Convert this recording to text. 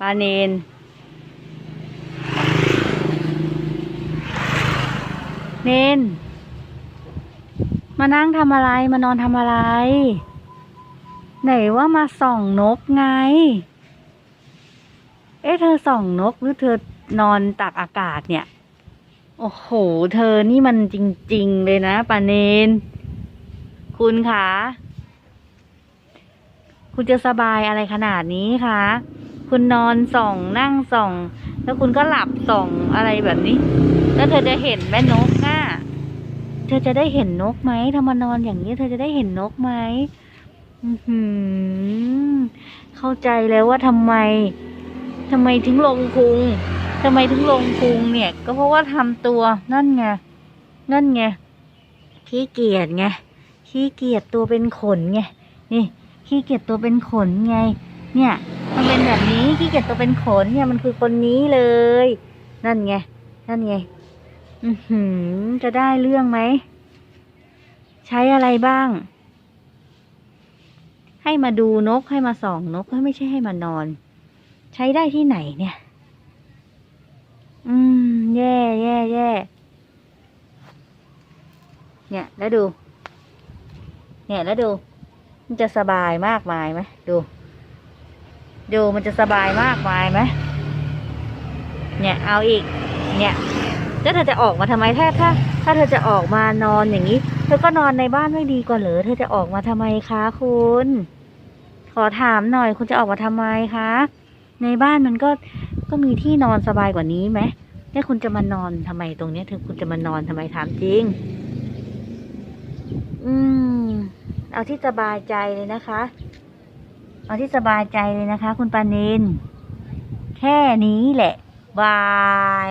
ปลาเนนเนนมานั่งทำอะไรมานอนทำอะไร ไหนว่ามาส่องนกไง เอ๊ะเธอส่องนกหรือเธอนอนตากอากาศเนี่ย โอ้โห เธอนี่มันจริง ๆ เลยนะปาเนน คุณคะ คุณจะสบายอะไรขนาดนี้คะ คุณนอนส่องนั่งส่อง แล้วคุณก็หลับส่องอะไรแบบนี้ แล้วเธอจะเห็นแม่นกอะเธอจะได้เห็นนกไหมถ้ามานอนอย่างนี้เธอจะได้เห็นนกไหมอื้อหือเข้าใจแล้วว่าทำไมทำไมถึงลงพุงทำไมถึงลงพุงเนี่ย ก็เพราะว่าทำตัวนั่นไงนั่นไงขี้เกียจไงขี้เกียจตัวเป็นขนไงนี่ขี้เกียจตัวเป็นขนไง เนี่ย มันเป็นแบบนี้ขี้เกียจตัวเป็นขนเนี่ยมันคือคนนี้เลย นั่นไง นั่นไง อือหือ จะได้เรื่องไหม ใช้อะไรบ้าง ให้มาดูนกให้มาส่องนกไม่ใช่ให้มานอน ใช้ได้ที่ไหนเนี่ย อืม แย่แย่แย่เนี่ย แล้วดู เนี่ย แล้วดู มันจะสบายมากมายไหมดู ดูมันจะสบายมากมายไหมเนี่ยเอาอีก เนี่ยแล้วเธอจะออกมาทำไมถ้าถ้าถ้าเธอจะออกมานอนอย่างนี้ เธอก็นอนในบ้านไม่ดีกว่าเหรอเธอจะออกมาทำไมคะคุณ ขอถามหน่อยคุณจะออกมาทำไมคะ ในบ้านมันก็ก็มีที่นอนสบายกว่านี้ไหมเนี่ยคุณจะมานอนทำไมตรงเนี้ยเธอคุณจะมานอนทำไมถามจริง อืม เอาที่สบายใจเลยนะคะ เอาที่สบายใจเลยนะคะ คุณปานิน แค่นี้แหละ บาย